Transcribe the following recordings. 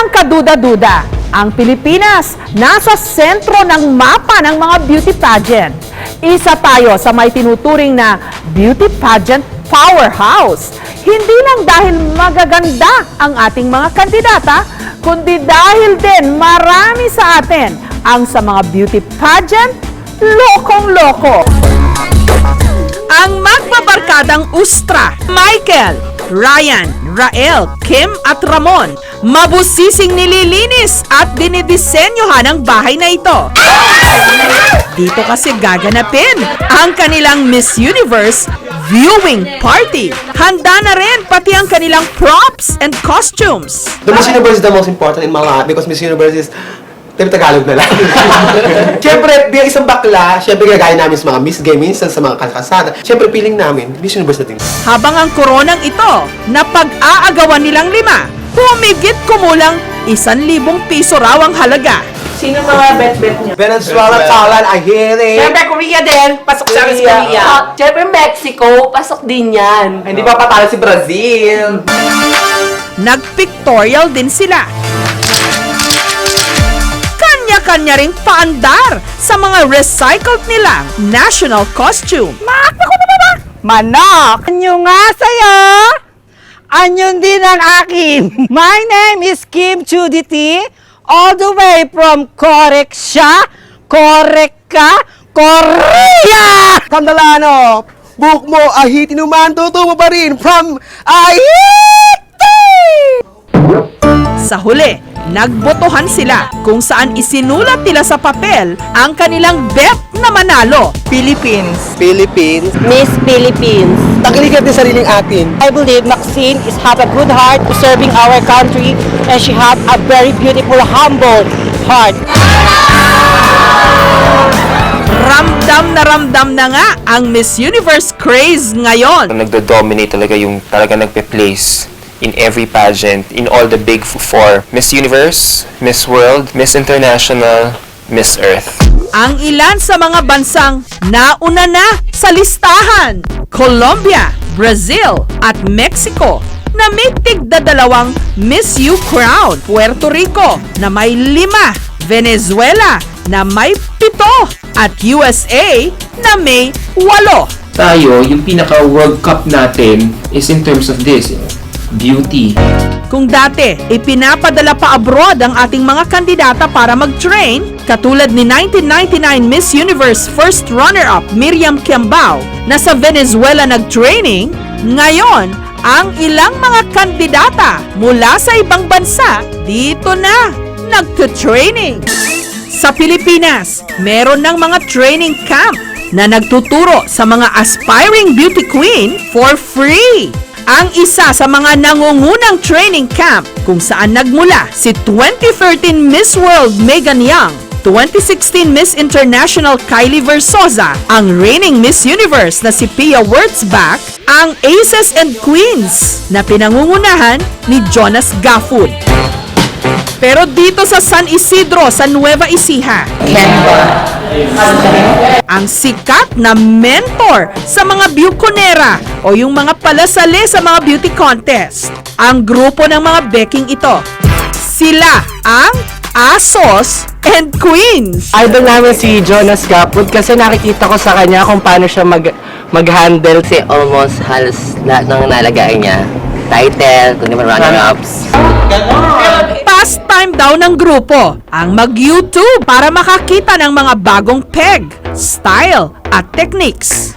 Walang kaduda-duda, ang Pilipinas nasa sentro ng mapa ng mga beauty pageant. Isa tayo sa may tinuturing na beauty pageant powerhouse. Hindi lang dahil magaganda ang ating mga kandidata, kundi dahil din marami sa atin ang sa mga beauty pageant lokong-loko. Ang magbabarkadang Ustra, Michael, Ryan, Rael, Kim at Ramon, mabusising nililinis at dinidisenyohan ang bahay na ito. Dito kasi gaganapin ang kanilang Miss Universe viewing party. Handa na rin pati ang kanilang props and costumes. The Miss Universe is the most important in life because Miss Universe is Tayo Tagalog na lang. Siyempre, bilang isang bakla, siyempre gagaya namin sa mga Miss Gay, minsan sa mga kalkasada. Siyempre, feeling namin, Miss Universe na din. Habang ang koronang ito na pag-aagawan nilang lima, humigit kumulang isan libong piso raw ang halaga. Sino mga bet-bet niya? Venezuela, Thailand, I hear it. Siyempre, Korea din. Pasok sa akin sa Korea. Ah, Siyempre, Mexico, pasok din yan. Hindi pa patalo si Brazil. Nagpictorial din sila. Kanya-kanya ring paandar sa mga recycled nilang national costume. Manok! Anyo nga sa'yo! Anyon din ang akin. My name is Kim Chuditi, all the way from Koreksha, Koreka, Korea! Kandalano, buhok mo, ahiti naman, tutubo pa rin from ahiti! Sa huli, nagbotohan sila kung saan isinulat nila sa papel ang kanilang bet na manalo. Philippines. Philippines. Miss Philippines. Tangiligat din sariling atin. I believe Maxine is have a good heart to serving our country and she have a very beautiful, humble heart. Ramdam na ramdam na nga ang Miss Universe craze ngayon. nagdo-dominate talaga yung talaga nagpe-place in every pageant, in all the big four. Miss Universe, Miss World, Miss International, Miss Earth. ang ilan sa mga bansang nauna na sa listahan. Colombia, Brazil at Mexico na may tigdadalawang Miss U crown. Puerto Rico na may lima. Venezuela na may pito. At USA na may walo. tayo, yung pinaka-World Cup natin is in terms of this, you know, beauty. Kung dati, ipinapadala pa abroad ang ating mga kandidata para mag-train, katulad ni 1999 Miss Universe first runner-up Miriam Kiambao na sa Venezuela nag-training, ngayon, ang ilang mga kandidata mula sa ibang bansa dito na nagtutraining. Sa Pilipinas, meron ng mga training camp na nagtuturo sa mga aspiring beauty queen for free. Ang isa sa mga nangungunang training camp kung saan nagmula si 2013 Miss World Megan Young, 2016 Miss International Kylie Versosa, ang reigning Miss Universe na si Pia Wurtzbach, ang Aces and Queens na pinangungunahan ni Jonas Gafford. Pero dito sa San Isidro sa Nueva Ecija, ang sikat na mentor sa mga bukonera o yung mga palasali sa mga beauty contest. Ang grupo ng mga beking ito. Sila ang Asos and Queens. Idol namin si Jonas Gapwood kasi nakikita ko sa kanya kung paano siya mag mag-handle Kasi almost halos lahat ng nalagay niya. Title, kung di man runner-ups. Pastime daw ng grupo ang mag-YouTube para makakita ng mga bagong peg, style at techniques.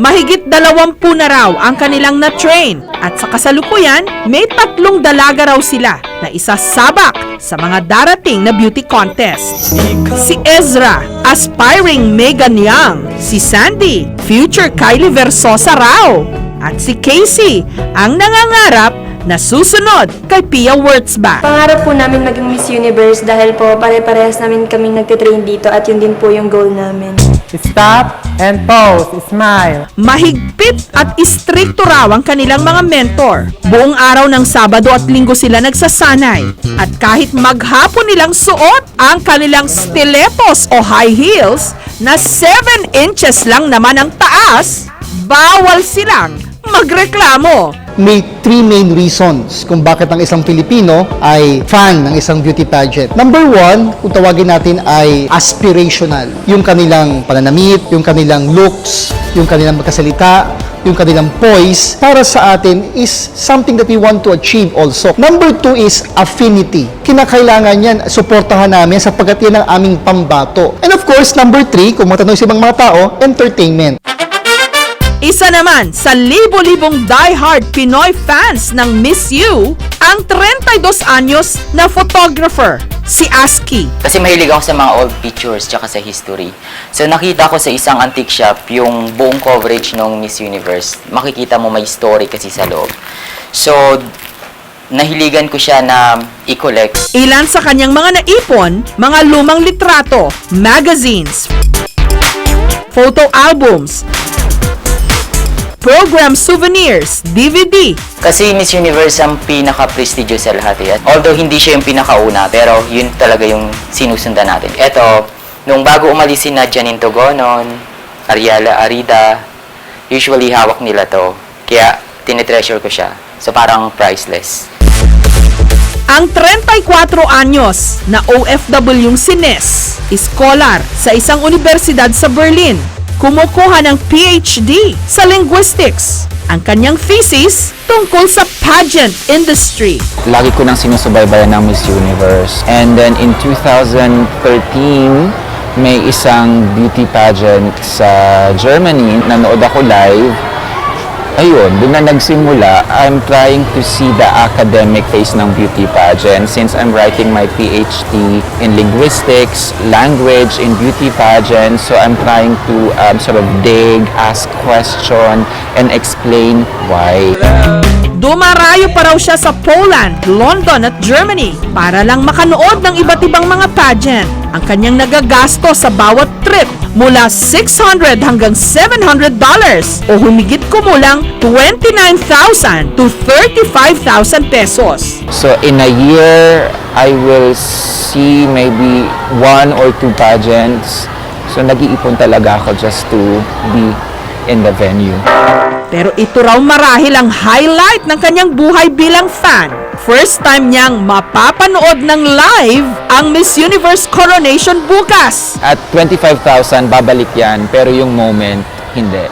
Mahigit dalawampu na raw ang kanilang na-train at sa kasalukuyan, may tatlong dalaga raw sila na isasabak sa mga darating na beauty contest. Si Ezra, aspiring Megan Young. Si Sandy, future Kylie Versosa raw. At si Casey, ang nangangarap na susunod kay Pia Wurtzbach. Pangarap po namin maging Miss Universe dahil po pare-parehas namin kaming nagtitrain dito at yun din po yung goal namin. Stop and pose. Smile. Mahigpit at istrikto raw ang kanilang mga mentor. Buong araw ng Sabado at Linggo sila nagsasanay. At kahit maghapon nilang suot ang kanilang stilettos o high heels na 7 inches lang naman ang taas, bawal silang magreklamo. May three main reasons kung bakit ang isang Pilipino ay fan ng isang beauty pageant. Number one, kung tawagin natin ay aspirational. Yung kanilang pananamit, yung kanilang looks, yung kanilang magkasalita, yung kanilang poise, para sa atin is something that we want to achieve also. Number two is affinity. Kinakailangan yan, suportahan namin sapagkat yan ang aming pambato. And of course, number three, kung matanong sa ibang mga tao, entertainment. Isa naman sa libo-libong diehard Pinoy fans ng Miss You, ang 32 anyos na photographer, si Aski. Kasi mahilig ako sa mga old pictures tsaka sa history. So nakita ko sa isang antique shop yung buong coverage ng Miss Universe. Makikita mo may story kasi sa loob. So nahiligan ko siya na i-collect. Ilan sa kanyang mga naipon, mga lumang litrato, magazines, photo albums, program souvenirs, DVD, Kasi Miss Universe ang pinaka-prestigious sa lahat eh. Although hindi siya yung pinakauna, pero yun talaga yung sinusundan natin. Ito, nung bago umalis si Janine Togonon, Ariela Arida, usually hawak nila to. Kaya tinetreasure ko siya. So parang priceless. Ang 34 anyos na OFW yung si Ness, scholar sa isang universidad sa Berlin, kumukuha ng PhD sa linguistics. Ang kanyang thesis tungkol sa pageant industry. lagi ko nang sinusubaybayan ng Miss Universe. And then in 2013, may isang beauty pageant sa Germany. Nanood ako live. Ayun, doon na nagsimula. I'm trying to see the academic face ng beauty pageant since I'm writing my PhD in linguistics, language, in beauty pageant. So I'm trying to um, sort of dig, ask question, and explain why. Dumarayo pa raw siya sa Poland, London at Germany para lang makanood ng iba't ibang mga pageant. Ang kanyang nagagasto sa bawat trip mula 600 hanggang 700 dollars o humigit kumulang 29,000 to 35,000 pesos. So in a year, I will see maybe one or two pageants. So nag-iipon talaga ako just to be in the venue. Pero ito raw marahil ang highlight ng kanyang buhay bilang fan. First time niyang mapapanood ng live ang Miss Universe coronation bukas. At 25,000, babalik yan. Pero yung moment, hindi.